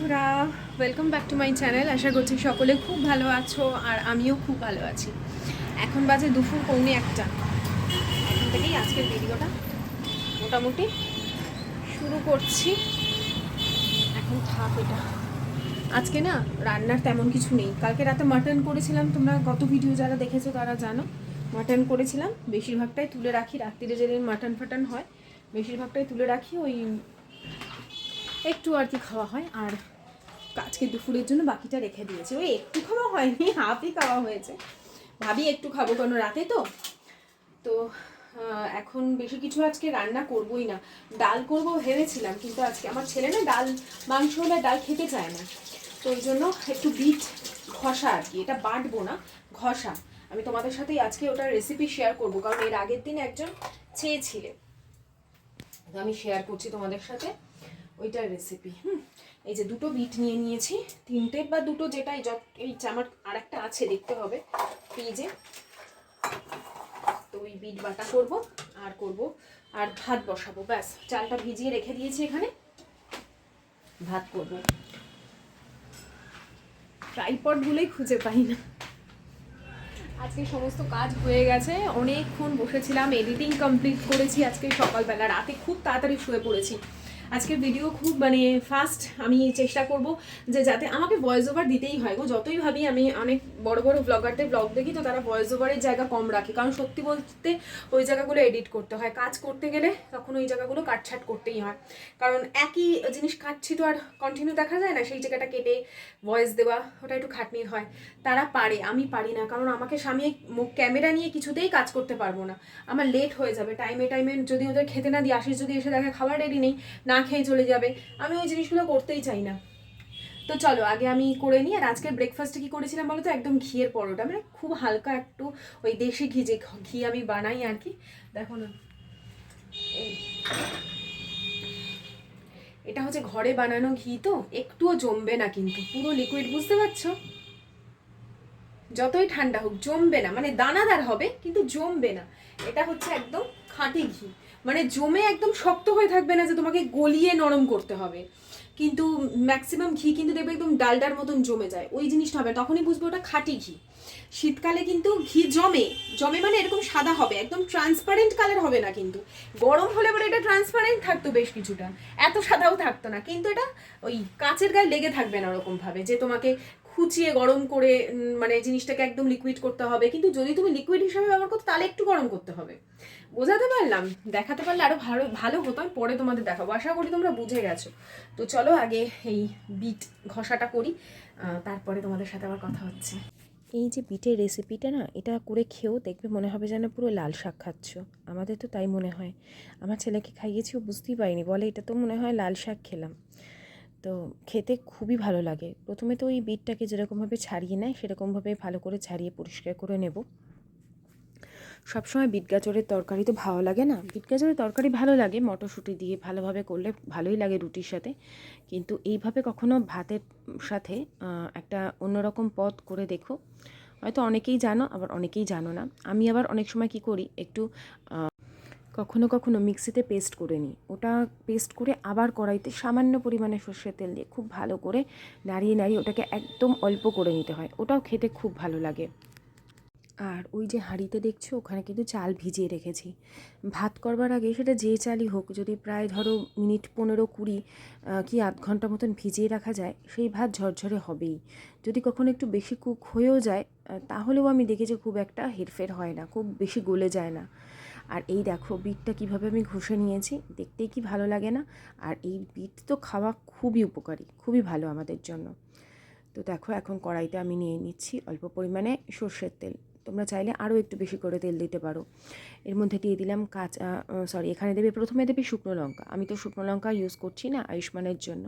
বন্ধুরা welcome back to my channel আশা করছি সকলে খুব ভালো আছো আর আমিও খুব ভালো আছি। এখন বাজে দুপুর পৌনে একটা। এখন থেকেই আজকের ভিডিওটা মোটামুটি শুরু করছি। এখন থাক এটা। আজকে না রান্নার তেমন কিছু নেই। কালকে রাতে মাটন করেছিলাম, তোমরা গত ভিডিও যারা দেখেছ তারা জানো। মাটন করেছিলাম, বেশিরভাগটাই তুলে রাখি। রাত্রিরে যেদিন মাটন ফাটন হয়, বেশিরভাগটাই তুলে রাখি। ওই একটু আর কি খাওয়া হয়, আর আজকে দুপুরের জন্য বাকিটা রেখে দিয়েছে। ওই একটু খাওয়া হয়নি, হাফই খাওয়া হয়েছে। ভাবি একটু খাব কেন রাতে তো। তো এখন বেশি কিছু আজকে রান্না করবোই না। ডাল করব ভেবেছিলাম, কিন্তু আজকে আমার ছেলে না ডাল, মাংস হলে ডাল খেতে চায় না। তো ওই জন্য একটু বিট, ঘষা আর কি। এটা বাটবো না, ঘষা। আমি তোমাদের সাথেই আজকে ওটার রেসিপি শেয়ার করব, কারণ এর আগের দিন একজন চেয়েছিলে। তো আমি শেয়ার করছি তোমাদের সাথে। ওইটার রেসিপি হুম। এই যে দুটো বিট নিয়ে নিয়েছি, তিনটে বা দুটো যেটাই, যত এই আমার আর একটা আছে, দেখতে হবে। ফ্রিজে তো ওই বিট বাটা করব, আর করব, আর ভাত বসাবো, ব্যাস। চালটা ভিজিয়ে রেখে দিয়েছি এখানে। ভাত করব। ট্রাইপডগুলোই খুঁজে পাই না। আজকে সমস্ত কাজ হয়ে গেছে, অনেকক্ষণ বসেছিলাম এডিটিং কমপ্লিট করেছি আজকে সকালবেলা, রাতে খুব তাড়াতাড়ি শুয়ে পড়েছি। আজকের ভিডিও খুব মানে ফাস্ট আমি চেষ্টা করব যে যাতে আমাকে ভয়েস ওভার দিতেই হয় গো। যতই ভাবি আমি অনেক বড় বড় ব্লগারদের ব্লগ দেখি তো তারা ভয়েস ওভারের জায়গা কম রাখে। কারণ সত্যি বলতে ওই জায়গাগুলো এডিট করতে হয়। কাজ করতে গেলে তখন ওই জায়গাগুলো কাটছাট করতেই হয়। কারণ একই জিনিস কাটছি তো আর কন্টিনিউ দেখা যায় না? সেই জায়গাটা কেটে ভয়েস দেওয়া, ওটা একটু খাটনির হয়। তারা পারে, আমি পারি না। কারণ আমাকে স্বামী ক্যামেরা নিয়ে কিছুতেই কাজ করতে পারব না। আমার লেট হয়ে যাবে। টাইমে টাইমে যদি ওদের খেতে না দিই, আশিস যদি এসে দেখে খাবার রেডি নেই, না খেয়ে চলে যাবে। আমি ওই জিনিসগুলো করতেই চাই না। তো চলো, আগে আমি করে নিই। আর আজকে ব্রেকফাস্টে কি করেছিলাম বলো তো? একদম ঘিয়ের পরোটা। মানে খুব হালকা একটু ওই দেশি ঘি যে ঘি আমি বানাই আর কি। দেখো না। এটা হচ্ছে ঘরে বানানো ঘি তো। একটুও জমবে না কিন্তু। পুরো লিকুইড বুঝতে পারছ? যতই ঠান্ডা হোক, জমবে না। মানে দানাদার হবে, কিন্তু জমবে না। এটা হচ্ছে একদম খাঁটি ঘি। মানে জমে একদম শক্ত হয়ে থাকবে না যে তোমাকে গলিয়ে নরম করতে হবে। কিন্তু ম্যাক্সিমাম ঘি কিন্তু দেখবে একদম ডালডার মতন জমে যায়। ওই জিনিসটা হবে। তখনই বুঝব ওটা খাঁটি ঘি। শীতকালে কিন্তু ঘি জমে। জমে মানে এরকম সাদা হবে। একদম ট্রান্সপারেন্ট কালার হবে না কিন্তু। গরম হলে পরে এটা ট্রান্সপারেন্ট থাকতো বেশ কিছুটা। এত সাদাও থাকতো না। কিন্তু এটা ওই কাচের গায়ে লেগে থাকবে না ওরকমভাবে যে তোমাকে খুচিয়ে গরম করে মানে জিনিসটাকে একদম লিকুইড করতে হবে। কিন্তু যদি তুমি লিকুইড হিসাবে ব্যবহার করো তাহলে একটু গরম করতে হবে। বোঝাতে পারলাম? দেখাতে পারলে আরও ভালো ভালো হতো, আমি পরে তোমাদের দেখাবো। আশা করি তোমরা বুঝে গেছো। তো চলো আগে এই বিট ঘষাটা করি। তারপরে তোমাদের সাথে আবার কথা হচ্ছে। এই যে বিটের রেসিপিটা না, এটা করে খেয়েও দেখবে মনে হবে যেন পুরো লাল শাক খাচ্ছ। আমাদের তো তাই মনে হয়। আমার ছেলেকে খাইয়েছি, ও বুঝতেই পারিনি। বলে, এটা তো মনে হয় লাল শাক খেলাম। তো খেতে খুবই ভালো লাগে। প্রথমে তো ওই বিটটাকে যেরকমভাবে ছাড়িয়ে নেয়, সেরকমভাবে ভালো করে ছাড়িয়ে পরিষ্কার করে নেব। সবসময় বিট গাজরের তরকারি তো ভালো লাগে না। বিট গাজরের তরকারি ভালো লাগে, মটরশুঁটি দিয়ে ভালোভাবে করলে ভালোই লাগে রুটির সাথে। কিন্তু এইভাবে কখনো ভাতের সাথে একটা অন্যরকম পদ করে দেখো। হয়তো অনেকেই জানো, আবার অনেকেই জানো না। আমি আবার অনেক সময় কি করি, একটু কখনো কখনো মিক্সিতে পেস্ট করে নিই। ওটা পেস্ট করে আবার কড়াইতে সামান্য পরিমাণে সর্ষের তেল দিয়ে খুব ভালো করে নাড়িয়ে নাড়িয়ে ওটাকে একদম অল্প করে নিতে হয়। ওটাও খেতে খুব ভালো লাগে। আর ওই যে হাঁড়িতে দেখছ, ওখানে কিন্তু চাল ভিজিয়ে রেখেছি। ভাত করবার আগে সেটা যে চালই হোক, যদি প্রায় ধরো মিনিট পনেরো কুড়ি কি আধ ঘণ্টা মতন ভিজিয়ে রাখা যায়, সেই ভাত ঝরঝরে হবেই। যদি কখনো একটু বেশি কুক হয়েও যায় তাহলেও আমি দেখেছি খুব একটা হেরফের হয় না, খুব বেশি গলে যায় না। আর এই দেখো, বিটটা কীভাবে আমি ঘষে নিয়েছি, দেখতেই কি ভালো লাগে না? আর এই বিট তো খাওয়া খুবই উপকারী, খুবই ভালো আমাদের জন্য। তো দেখো, এখন কড়াইতে আমি নিয়ে নিচ্ছি অল্প পরিমাণে সর্ষের তেল। তোমরা চাইলে আরও একটু বেশি করে তেল দিতে পারো। এর মধ্যে দিয়ে দিলাম কাঁচা সরি এখানে দেবে, প্রথমে দেবে শুকনো লঙ্কা। আমি তো শুকনো লঙ্কা ইউজ করছি না আয়ুষ্মানের জন্য।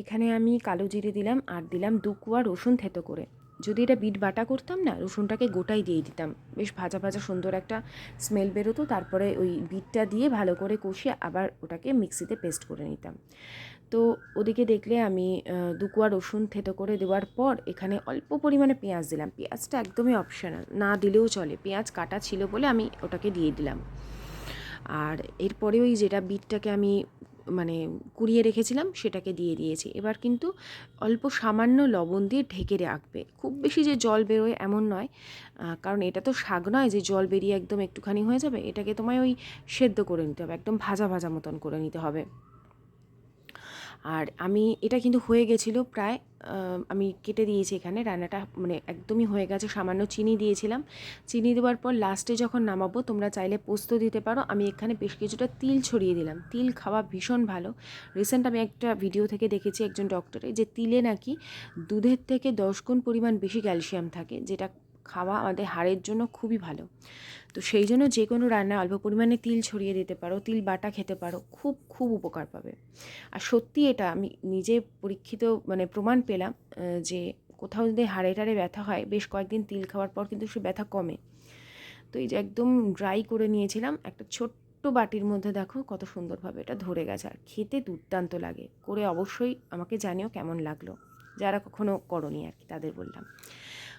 এখানে আমি কালো জিরে দিলাম আর দিলাম দু কুয়া রসুন থেতো করে। যদি এটা বিট বাটা করতাম না রসুনটাকে গোটাই দিয়ে দিতাম। বেশ ভাজা ভাজা সুন্দর একটা স্মেল বেরোতো তারপরে ওই বিটটা দিয়ে ভালো করে কষিয়ে আবার ওটাকে মিক্সিতে পেস্ট করে নিতাম। তো ওদিকে দেখলে আমি আহ, দু কোয়া রসুন থেতো করে দেওয়ার পর এখানে অল্প পরিমাণে পেঁয়াজ দিলাম। পেঁয়াজটা একদমই অপশনাল না দিলেও চলে। পেঁয়াজ কাটা ছিল বলে আমি ওটাকে দিয়ে দিলাম। আর এরপরে ওই যেটা বিটটাকে আমি মানে কুড়িয়ে রেখেছিলাম, সেটাকে দিয়ে দিয়েছি। এবার কিন্তু অল্প সামান্য লবণ দিয়ে ঢেকে রাখবে। খুব বেশি যে জল বেরোয় এমন নয় কারণ এটা তো শাক নয় যে জল বেরিয়ে একদম একটুখানি হয়ে যাবে, এটাকে তোমায় ওই সেদ্ধ করে নিতে হবে, একদম ভাজা ভাজা মতন করে নিতে হবে। আর আমি, এটা কিন্তু হয়ে গেছিল প্রায় আমি কেটে দিয়েছি এখানে, রান্নাটা মানে একদমই হয়ে গেছে, সামান্য চিনি দিয়েছিলাম। চিনি দেওয়ার পর লাস্টে যখন নামাবো, তোমরা চাইলে পোস্ত দিতে পারো। আমি এখানে বেশ কিছুটা তিল ছড়িয়ে দিলাম। তিল খাওয়া ভীষণ ভালো। রিসেন্ট আমি একটা ভিডিও থেকে দেখেছি একজন ডক্টরে যে তিলে নাকি দুধের থেকে দশ গুণ পরিমাণ বেশি ক্যালসিয়াম থাকে, যেটা খাওয়া আমাদের হাড়ের জন্য খুবই ভালো। তো সেই জন্য যে কোনো রান্না অল্প পরিমাণে তিল ছড়িয়ে দিতে পারো, তিল বাটা খেতে পারো, খুব খুব উপকার পাবে। আর সত্যি এটা আমি নিজে পরীক্ষিত মানে প্রমাণ পেলাম যে কোথাও যদি হাড়ে টাড়ে ব্যথা হয়, বেশ কয়েকদিন তিল খাওয়ার পর কিন্তু সে ব্যথা কমে। তো এই যে একদম ড্রাই করে নিয়েছিলাম, একটা ছোট্ট বাটির মধ্যে দেখো কত সুন্দরভাবে এটা ধরে গেছে। আর খেতে দুর্দান্ত লাগে, করে অবশ্যই আমাকে জানিও কেমন লাগল। যারা কখনো করনি আর কি, তাদের বললাম।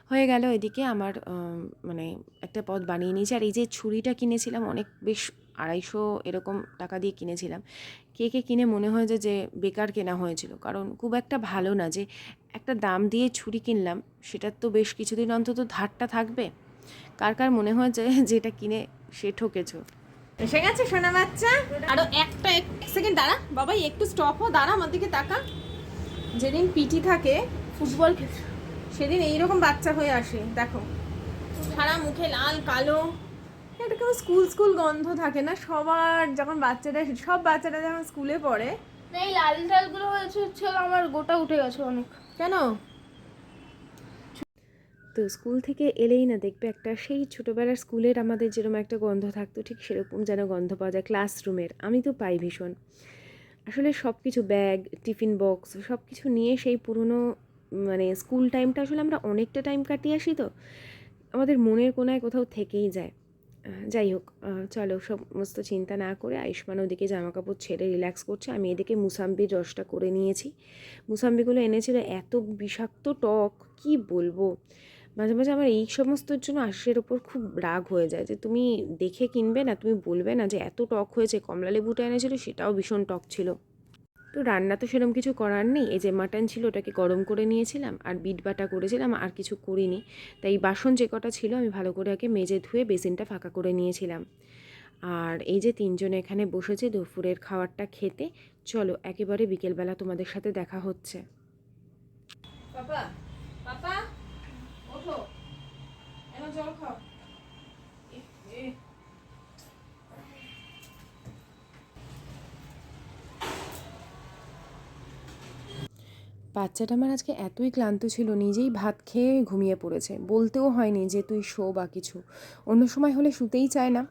হয়ে গেল এদিকে আমার মানে একটা পদ বানিয়ে নিয়েছি। আর এই যে ছুরিটা কিনেছিলাম, অনেক বেশ আড়াইশো এরকম টাকা দিয়ে কিনেছিলাম। কে কে কিনে মনে হয় যে বেকার কেনা হয়েছিল। কারণ খুব একটা ভালো না যে একটা দাম দিয়ে ছুরি কিনলাম, সেটার তো বেশ কিছুদিন অন্তত ধারটা থাকবে। কার কার মনে হয় যে, যেটা কিনে সে ঠকেছো? এসে গেছে সোনা বাচ্চা। আরও একটা এক সেকেন্ড, দাঁড়া। বাবাই, একটু স্টপ হো দাঁড়া, আমার দিকে তাকা। যেদিন পিটি থাকে, ফুটবল সেদিন এইরকম বাচ্চা হয়ে আসে দেখো। সারা মুখে লাল কালো। একটা কেমন স্কুল স্কুল গন্ধ থাকে না? সবার যখন বাচ্চারা সব বাচ্চারা যখন স্কুলে পড়ে এই লাল ডালগুলো হয়েছে হচ্ছে আমার গোটা উঠে গেছে অনেক। কেন? তো স্কুল থেকে এলেই না দেখবে একটা সেই ছোটোবেলার স্কুলের আমাদের যেরকম একটা গন্ধ থাকতো ঠিক সেরকম যেন গন্ধ পাওয়া যায় ক্লাসরুমের। আমি তো পাই ভীষণ। আসলে সব কিছু ব্যাগ টিফিন বক্স সব কিছু নিয়ে সেই পুরনো মানে স্কুল টাইমটা আসলে আমরা অনেকটা টাইম কাটিয়ে আসি তো। আমাদের মনের কোনায় কোথাও থেকেই যায়। যাই হোক চলো সমস্ত চিন্তা না করে আয়ুষ্মান ওদিকে জামা কাপড় ছেড়ে রিল্যাক্স করছে। আমি এদিকে মুসাম্বির রসটা করে নিয়েছি। মুসাম্বিগুলো এনেছিল এত বিষাক্ত টক, কি বলব? মাঝে মাঝে আমার এই সমস্তর জন্য আশিসের ওপর খুব রাগ হয়ে যায় যে তুমি দেখে কিনবে না, তুমি বলবে না যে এত টক হয়েছে কমলা লেবুটা এনেছিল সেটাও ভীষণ টক ছিল। তো রান্না তো সেরকম কিছু করার নেই। এই যে মাটন ছিল ওটাকে গরম করে নিয়েছিলাম আর বিট বাটা করেছিলাম, আর কিছু করিনি। তাই বাসন যে কটা ছিল আমি ভালো করে আগে মেজে ধুয়ে বেসিনটা ফাঁকা করে নিয়েছিলাম। আর এই যে তিনজনে এখানে বসেছে দুপুরের খাবারটা খেতে, চলো একেবারে বিকেলবেলা তোমাদের সাথে দেখা হচ্ছে। পাপা পাপা, ওঠো। জল খাও। বাচ্চাটা আমার আজকে এতই ক্লান্ত ছিল, নিজেই ভাত খেয়ে ঘুমিয়ে পড়েছে। বলতেও হয়নি যে তুই শো বা কিছু। অন্য সময় হলে শুতেই চায় না।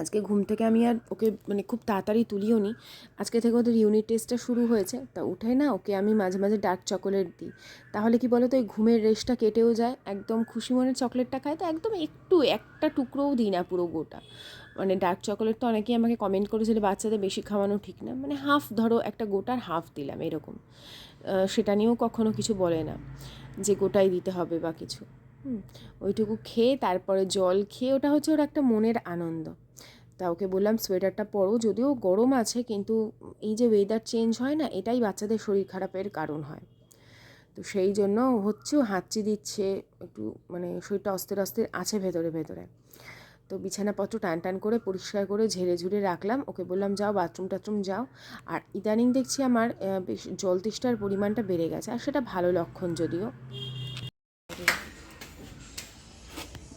আজকে ঘুম থেকে আমি আর ওকে মানে খুব তাড়াতাড়ি তুলিও নি। আজকে থেকে ওদের ইউনিট টেস্টটা শুরু হয়েছে। তা উঠে না ওকে আমি মাঝে মাঝে ডার্ক চকোলেট দিই। তাহলে কি বলো তো এই ঘুমের রেস্টটা কেটেও যায়। একদম খুশি মনে চকলেটটা খায়, তো একদম একটু, একটা টুকরোও দিই না পুরো গোটা। মানে ডার্ক চকোলেট তো অনেকেই আমাকে কমেন্ট করেছিল বাচ্চাদের বেশি খাওয়ানো ঠিক না। মানে হাফ ধরো, একটা গোটার হাফ দিলাম এরকম। সেটা নিয়েও কখনো কিছু বলে না যে, গোটাই দিতে হবে বা কিছু। ওইটুকু খেয়ে তারপরে জল খেয়ে ওটা হচ্ছে ওর একটা মনের আনন্দ। তা ওকে বললাম, সোয়েটারটা পরো, যদিও গরম আছে, কিন্তু এই যে ওয়েদার চেঞ্জ হয় না, এটাই বাচ্চাদের শরীর খারাপের কারণ হয়। তো সেই জন্য হচ্ছেও হাঁচি দিচ্ছে, একটু মানে শরীরটা অস্থির অস্থির আছে ভেতরে ভেতরে। তো বিছানাপত্র টান টান করে পরিষ্কার করে ঝেড়ে ঝুড়ে রাখলাম। ওকে বললাম, যাও বাথরুম টাথরুম যাও। আর ইদানিং দেখছি আমার বেশ জল তেষ্টার পরিমাণটা বেড়ে গেছে, আর সেটা ভালো লক্ষণ যদিও।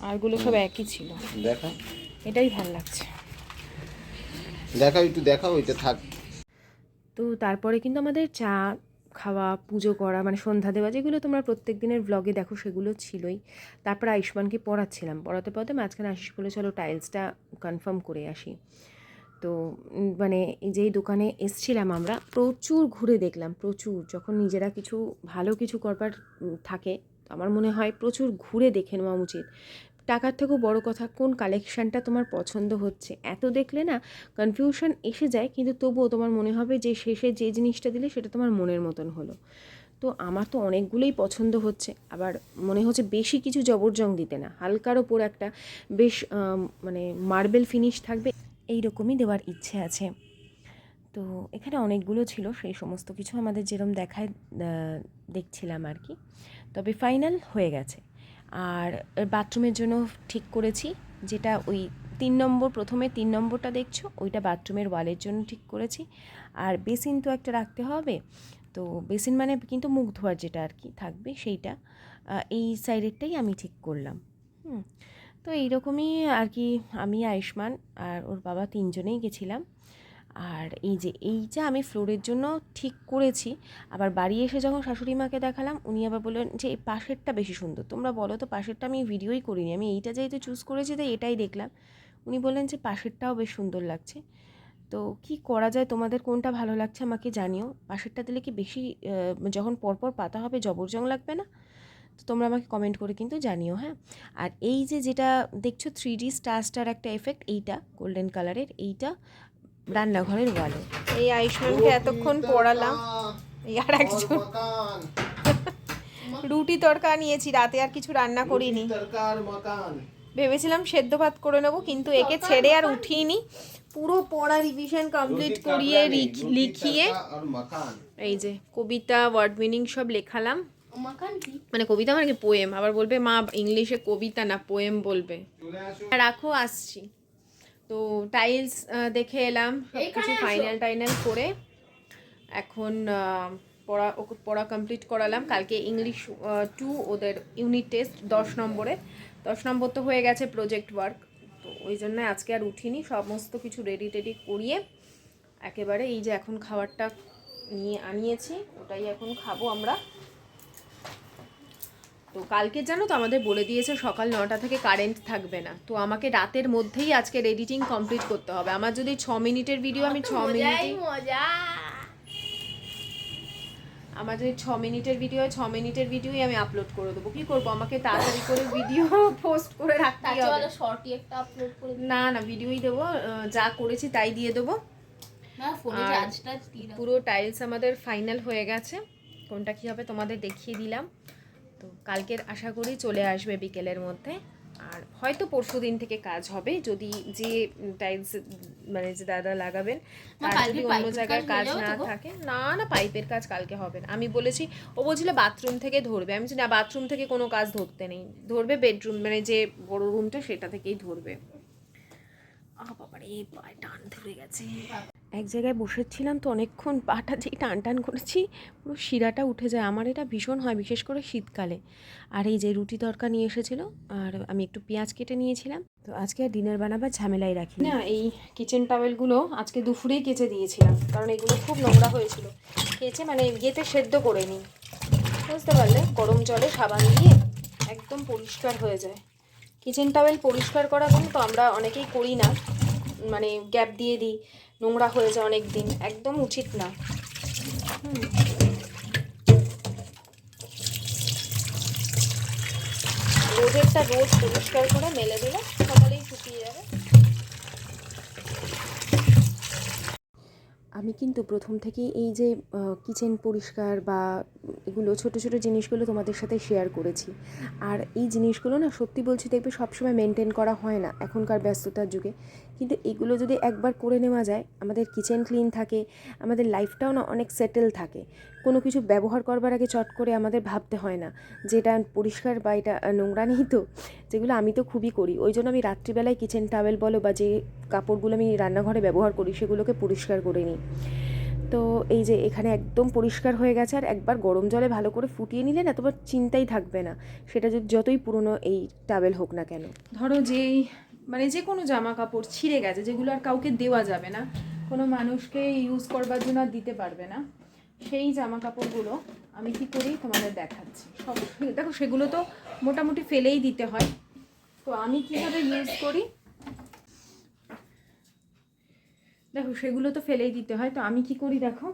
আরগুলো সব একই ছিল। দেখা। এটাই ভালো লাগছে। দেখাও একটু দেখাও এটা থাক। তো তারপরে কিন্তু আমাদের চা খাওয়া পুজো করা মানে সন্ধ্যা দেওয়া যেগুলো তোমরা প্রত্যেক দিনের ব্লগে দেখো সেগুলো ছিলই। তারপর আয়ুষ্মানকে পড়াচ্ছিলাম। পড়াতে পড়াতে মাঝখানে আশিস বলে চলো টাইলসটা কনফার্ম করে আসি। তো মানে যেই দোকানে এসছিলাম আমরা প্রচুর ঘুরে দেখলাম প্রচুর। যখন নিজেরা কিছু ভালো কিছু করবার থাকে আমার মনে হয় প্রচুর ঘুরে দেখে নেওয়া উচিত। টাকার থেকেও বড় কথা কোন কালেকশানটা তোমার পছন্দ হচ্ছে। এত দেখলে না কনফিউশন এসে যায়, কিন্তু তবুও তোমার মনে হবে যে শেষে যে জিনিসটা দিলে সেটা তোমার মনের মতন হলো। তো আমার তো অনেকগুলোই পছন্দ হচ্ছে, আবার মনে হচ্ছে বেশি কিছু জবরজং দিতে না। হালকার ওপর একটা বেশ মানে মার্বেল ফিনিশ থাকবে এই রকমই দেওয়ার ইচ্ছে আছে। তো এখানে অনেকগুলো ছিল, সেই সমস্ত কিছু আমাদের যেরম দেখায় দেখছিলাম আর কি। তবে ফাইনাল হয়ে গেছে। আর বাথরুমের জন্য ঠিক করেছি, যেটা ওই তিন নম্বর, প্রথমে তিন নম্বরটা দেখছ, ওইটা বাথরুমের ওয়ালের জন্য ঠিক করেছি। আর বেসিন তো একটা রাখতে হবে, তো বেসিন মানে কিন্তু মুখ ধোয়ার যেটা আর কি থাকবে সেইটা এই সাইডেরটাই আমি ঠিক করলাম, হুম। তো এইরকমই আর কি আমি আয়ুষ্মান আর ওর বাবা তিনজনেই গেছিলাম। আর এই যে এইটা আমি ফ্লোরের জন্য ঠিক করেছি। আবার বাড়ি এসে যখন শাশুড়ি মাকে দেখালাম, উনি আবার বললেন যে, এই পাশেরটা বেশি সুন্দর। তোমরা বলো তো, পাশেরটা আমি ভিডিওই করিনি। আমি এইটা যেহেতু চুজ করেছি, তাই এটাই দেখলাম। উনি বললেন যে, পাশেরটাও বেশ সুন্দর লাগছে। তো কি করা যায়? তোমাদের কোনটা ভালো লাগছে আমাকে জানিও। পাশেরটা দিলে কি বেশি যখন পরপর পাতা হবে, জবরজং লাগবে না? তো তোমরা আমাকে কমেন্ট করে কিন্তু জানিও হ্যাঁ? আর এই যে যেটা দেখছ থ্রি ডি স্টার স্টার একটা এফেক্ট এইটা গোল্ডেন কালারের এইটা রান্নাঘরের ওয়ালে। এই আয়ুষ্মানকে এতক্ষণ পড়ালাম। এই আর একজন রুটি তড়কা নিয়েছি রাতে আর কিছু রান্না করিনি। ভেবেছিলাম সেদ্ধ ভাত করে নেব কিন্তু একে ছেড়ে আর উঠিনি। পুরো পড়া রিভিশন কমপ্লিট করিয়ে লিখিয়ে এই যে কবিতা ওয়ার্ড মিনিং সব লেখালাম। মানে কবিতা মানে কি? পোয়েম আবার বলবে মা ইংলিশে কবিতা না পোয়েম বলবে। রাখো আসছি। তো টাইলস দেখে এলাম সব কিছু ফাইনাল টাইনাল করে এখন পড়া ওকে পড়া কমপ্লিট করালাম। কালকে ইংলিশ টু ওদের ইউনিট টেস্ট দশ নম্বরে। দশ নম্বর তো হয়ে গেছে প্রজেক্ট ওয়ার্ক তো ওই জন্য আজকে আর উঠিনি। সমস্ত কিছু রেডি টেডি করিয়ে একেবারে এই যে এখন খাবারটা নিয়ে আনিয়েছি ওটাই এখন খাব আমরা। তো কালকে জানো তো আমাদের বলে দিয়েছে সকাল নটা থেকে কারেন্ট থাকবে না। তো আমাকে রাতের মধ্যেই আজকের এডিটিং কমপ্লিট করতে হবে। আমার যদি ছ মিনিটের ভিডিও আমি ছ মিনিট আমার যদি ছ মিনিটের ভিডিও হয় ছ মিনিটের ভিডিওই আমি আপলোড করে দেবো। কি করব? আমাকে তাড়াতাড়ি করে ভিডিও পোস্ট করে রাখতে হবে। শর্টই একটা আপলোড করে না না ভিডিওই দেবো। যা করেছি তাই দিয়ে দেবো। পুরো টাইলস আমাদের ফাইনাল হয়ে গেছে। কোনটা কি হবে তোমাদের দেখিয়ে দিলাম। তো কালকের আশা করি চলে আসবে বিকেলের মধ্যে। আর হয়তো পরশু দিন থেকে কাজ হবে যদি যে টাইলস মানে যে দাদা লাগাবেন তার যদি অন্য জায়গায় কাজ না? থাকে। না না পাইপের কাজ কালকে হবে না। আমি বলেছি ও বলছিল বাথরুম থেকে ধরবে। আমি না বাথরুম থেকে কোনো কাজ ধরতে নেই। ধরবে বেডরুম মানে যে বড় রুমটা সেটা থেকেই ধরবে। আহ বাবারে পায়ে টান ধরে গেছে। এক জায়গায় বসেছিলাম তো অনেকক্ষণ পাটা যেই টান টান করেছি, পুরো শিরাটা উঠে যায়। আমার এটা ভীষণ হয়, বিশেষ করে শীতকালে। আর এই যে রুটি তরকা নিয়ে এসেছিল, আর আমি একটু পেঁয়াজ কেটে নিয়েছিলাম। তো আজকে আর ডিনার বানাবার ঝামেলাই রাখি না। এই কিচেন টাওয়েলগুলো আজকে দুপুরেই কেচে দিয়েছিলাম, কারণ এগুলো খুব নোংরা হয়েছিল। কেচে মানে ইয়েতে সেদ্ধ করে নিই। বুঝতে পারলে? গরম জলে সাবান দিয়ে একদম পরিষ্কার হয়ে যায়। কিচেন টাওয়েল পরিষ্কার করা কিন্তু আমরা অনেকেই করি না। মানে গ্যাপ দিয়ে দিই। নোংরা হয়ে যায় অনেক দিন একদম উচিত না। রোদেরটা রোজ পরিষ্কার করে মেলে দিলে সকালেই শুকিয়ে যাবে। আমি কিন্তু প্রথম থেকেই এই যে কিচেন পরিষ্কার বা এগুলো ছোট ছোট জিনিসগুলো তোমাদের সাথে শেয়ার করেছি। আর এই জিনিসগুলো না সত্যি বলছি দেখবে সবসময় মেনটেন করা হয় না এখনকার ব্যস্ততার যুগে। কিন্তু এগুলো যদি একবার করে নেওয়া যায়, আমাদের কিচেন ক্লিন থাকে, আমাদের লাইফটাও না অনেক সেটেল থাকে। কোনো কিছু ব্যবহার করবার আগে চট করে আমাদের ভাবতে হয় না যে এটা পরিষ্কার বা এটা নোংরা নেই তো। যেগুলো আমি তো খুবই করি। ওই জন্য আমি রাত্রিবেলায় কিচেন টাওয়েল বলো বা যে কাপড়গুলো আমি রান্নাঘরে ব্যবহার করি, সেগুলোকে পরিষ্কার করে নিই। তো এই যে এখানে একদম পরিষ্কার হয়ে গেছে, আর একবার গরম জলে ভালো করে ফুটিয়ে নিলে না তোমার চিন্তাই থাকবে না। সেটা যদি যতই পুরনো এই টাওয়েল হোক না কেন। ধরো যেই মানে যে কোনো জামা কাপড় ছিঁড়ে গেছে, যেগুলো আর কাউকে দেওয়া যাবে না, কোনো মানুষকে ইউজ করবার জন্য আর দিতে পারবে না, সেই জামা কাপড়গুলো আমি কি করি তোমাদের দেখাচ্ছি। সব দেখো সেগুলো তো মোটামুটি ফেলেই দিতে হয়। তো আমি কীভাবে ইউজ করি? দেখো, সেগুলো তো ফেলেই দিতে হয়, তো আমি কি করি দেখো?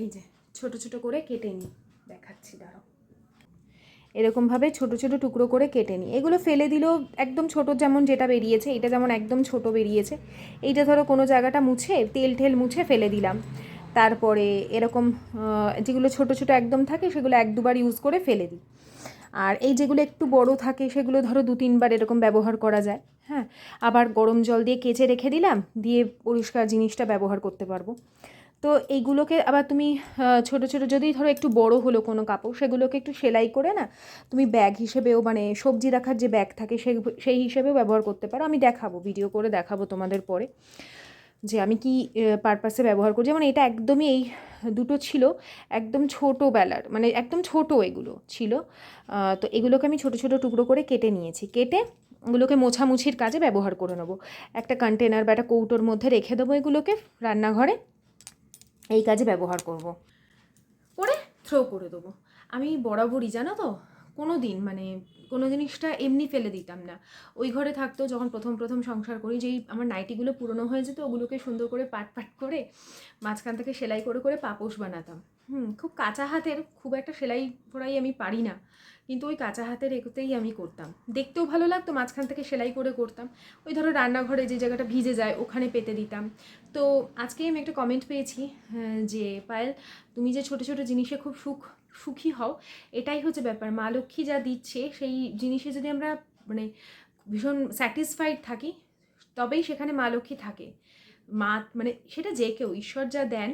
এই যে, ছোট ছোট করে কেটে নিই, দেখাচ্ছি, দাঁড়াও। এরকমভাবে ছোট ছোট টুকরো করে কেটে নিই। এগুলো ফেলে দিলেও একদম ছোট যেমন যেটা বেরিয়েছে, এটা যেমন একদম ছোট বেরিয়েছে, এইটা ধরো কোনো জায়গাটা মুছে, তেল ঠেল মুছে ফেলে দিলাম। তারপরে এরকম যেগুলো ছোট ছোট একদম থাকে, সেগুলো এক দুবার ইউজ করে ফেলে দিই। আর এই যেগুলো একটু বড় থাকে, সেগুলো ধরো দু তিনবার এরকম ব্যবহার করা যায়। হ্যাঁ আবার গরম জল দিয়ে কেচে রেখে দিলাম, দিয়ে পরিষ্কার জিনিসটা ব্যবহার করতে পারব। তো এইগুলোকে আবার তুমি ছোট ছোট যদি ধরো একটু বড় হলো কোনো কাপড়, সেগুলোকে একটু সেলাই করে না, তুমি ব্যাগ হিসেবেও মানে সবজি রাখার যে ব্যাগ থাকে সেই সেই হিসেবেও ব্যবহার করতে পারো। আমি দেখাবো, ভিডিও করে দেখাবো তোমাদের পরে। যে আমি কি পারপাসে ব্যবহার করি? যেমন এটা একদমই এই দুটো ছিল, একদম ছোটোবেলার মানে একদম ছোট এগুলো ছিল। তো এগুলোকে আমি ছোট ছোট টুকরো করে কেটে নিয়েছি। কেটে ওগুলোকে মোছামুছির কাজে ব্যবহার করে নেব। একটা কন্টেনার বা একটা কৌটোর মধ্যে রেখে দেবো এগুলোকে রান্নাঘরে। এই কাজে ব্যবহার করব। করে থ্রো করে দেবো। আমি বরাবরই, জানো তো? কোনো দিন মানে কোনো জিনিসটা এমনি ফেলে দিতাম না। ওই ঘরে থাকতো যখন প্রথম প্রথম সংসার করি যেই আমার নাইটিগুলো পুরনো হয়ে যেত ওগুলোকে সুন্দর করে পাট পাট করে মাঝখান থেকে সেলাই করে করে পাপোশ বানাতাম। হুম খুব কাঁচা হাতের খুব একটা সেলাই করাই আমি পারি না। কিন্তু ওই কাঁচা হাতের এগোতেই আমি করতাম। দেখতেও ভালো লাগতো মাঝখান থেকে সেলাই করে করতাম। ওই ধরো রান্নাঘরে যে জায়গাটা ভিজে যায় ওখানে পেতে দিতাম। তো আজকে আমি একটা কমেন্ট পেয়েছি হ্যাঁ, যে পায়েল তুমি যে ছোট ছোট জিনিসে খুব সুখ সুখী হও, এটাই হচ্ছে ব্যাপার। মা লক্ষ্মী যা দিচ্ছে, সেই জিনিসে যদি আমরা মানে ভীষণ স্যাটিসফাইড থাকি, তবেই সেখানে মা লক্ষ্মী থাকে। মা মানে সেটা যে কেউ, ঈশ্বর যা দেন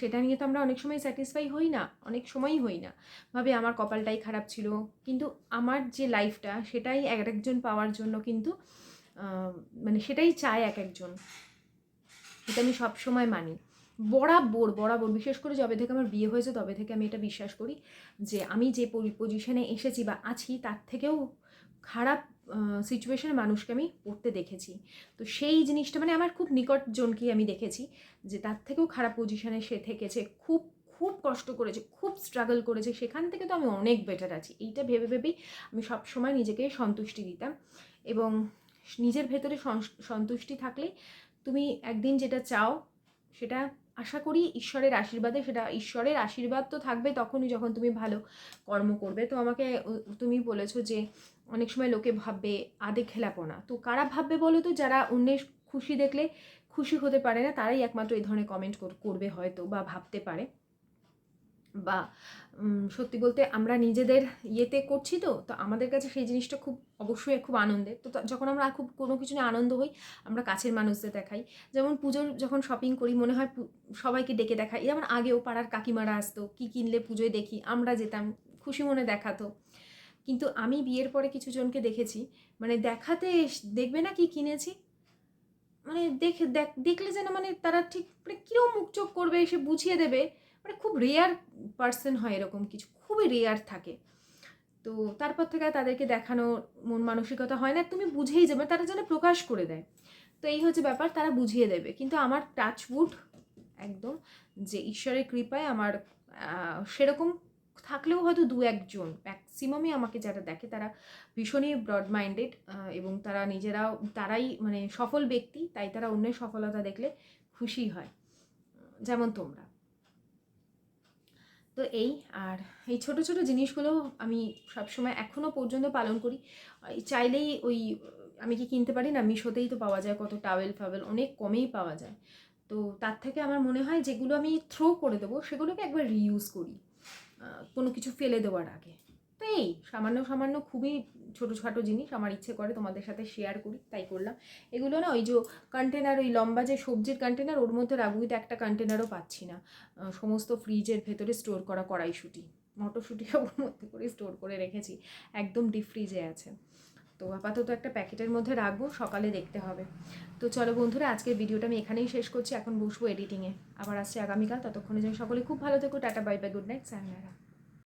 সেটা নিয়ে তো আমরা অনেক সময় স্যাটিসফাই হই না, অনেক সময়ই হই না। ভাবে আমার কপালটাই খারাপ ছিল, কিন্তু আমার যে লাইফটা সেটাই এক একজন পাওয়ার জন্য কিন্তু মানে সেটাই চায় এক একজন। এটা আমি সব সময় মানি। বরাবর বরাবর, বিশেষ করে যবে থেকে আমার বিয়ে হয়েছে তবে থেকে আমি এটা বিশ্বাস করি যে আমি যে পজিশনে এসেছি বা আছি তার থেকেও খারাপ সিচুয়েশনে মানুষকে আমি পড়তে দেখেছি। তো সেই জিনিসটা মানে আমার খুব নিকটজনকেই আমি দেখেছি যে তার থেকেও খারাপ পজিশনে সে থেকেছে, খুব খুব কষ্ট করেছে, খুব স্ট্রাগল করেছে, সেখান থেকে তো আমি অনেক বেটার আছি। এইটা ভেবে ভেবেই আমি সবসময় নিজেকে সন্তুষ্টি দিতাম এবং নিজের ভেতরে সন্তুষ্টি থাকলে তুমি একদিন যেটা চাও সেটা আশা করি ঈশ্বরের আশীর্বাদে, সেটা ঈশ্বরের আশীর্বাদ তো থাকবে তখনই যখন তুমি ভালো কর্ম করবে। তো আমাকে তুমি বলেছ যে অনেক সময় লোকে ভাববে, আদে খেলাপনা। তো কারা ভাববে বলো তো? যারা অন্যের খুশি দেখলে খুশি হতে পারে না, তারাই একমাত্র এই ধরনের কমেন্ট করবে হয়তো বা ভাবতে পারে। বা সত্যি বলতে আমরা নিজেদের ইয়েতে করছি তো তো আমাদের কাছে সেই জিনিসটা খুব অবশ্যই খুব আনন্দের। তো যখন আমরা খুব কোনো কিছু নিয়ে আনন্দ হই, আমরা কাছের মানুষদের দেখাই। যেমন পুজোর যখন শপিং করি, মনে হয় সবাইকে ডেকে দেখাই। যেমন আগেও পাড়ার কাকিমারা আসতো, কী কিনলে পুজোয় দেখি, আমরা যেতাম, খুশি মনে দেখাতো। কিন্তু আমি বিয়ের পরে কিছু জনকে দেখেছি মানে দেখাতে দেখবে না কি কিনেছি? মানে দেখে, দেখ- দেখলে যেন মানে তারা ঠিক মানে কিরম মুখ চোখ করবে, এসে বুঝিয়ে দেবে। মানে খুব রেয়ার পার্সন হয় এরকম কিছু, খুবই রেয়ার থাকে। তো তারপর থেকে তাদেরকে দেখানো মন মানসিকতা হয় না, তুমি বুঝেই যাবে, তারা যেন প্রকাশ করে দেয়। তো এই হচ্ছে ব্যাপার, তারা বুঝিয়ে দেবে। কিন্তু আমার টাচউড একদম যে ঈশ্বরের কৃপায় আমার সেরকম থাকলেও হয়তো দু একজন ম্যাক্সিমামই আমাকে যারা দেখে তারা ভীষণই ব্রড মাইন্ডেড এবং তারা নিজেরাও, তারাই মানে সফল ব্যক্তি, তাই তারা অন্যের সফলতা দেখলে খুশি হয়। যেমন তোমরা। তো এই, আর এই ছোট ছোট জিনিসগুলো আমি সবসময় এখনও পর্যন্ত পালন করি। চাইলেই ওই, আমি কি কিনতে পারি না? মিশোতেই তো পাওয়া যায়, কত টাওয়েল ফাওয়েল অনেক কমেই পাওয়া যায়। তো তার থেকে আমার মনে হয় যেগুলো আমি থ্রো করে দেবো, সেগুলোকে একবার রিউজ করি। কোনো কিছু ফেলে দেওয়ার আগে। তো এই, সামান্য সামান্য খুবই ছোটো ছোটো জিনিস আমার ইচ্ছে করে তোমাদের সাথে শেয়ার করি, তাই করলাম। এগুলো না ওই যে কন্টেনার ওই লম্বা যে সবজির কন্টেনার ওর মধ্যে কিন্তু একটা কন্টেনারও পাচ্ছি না। সমস্ত ফ্রিজের ভেতরে স্টোর করা কড়াইশুটি। মটরশুঁটিও ওর মধ্যে করে স্টোর করে রেখেছি, একদম ডিপ ফ্রিজে আছে। তো আপাতত একটা প্যাকেটের মধ্যে রাখব, সকালে দেখতে হবে। তো চলো বন্ধুরা, আজকের ভিডিওটা আমি এখানেই শেষ করছি, এখন বসবো এডিটিংয়ে আবার আসছে আগামীকাল, ততক্ষণে যেন সকলে খুব ভালো থেকো, ta-ta bye bye good night sayonara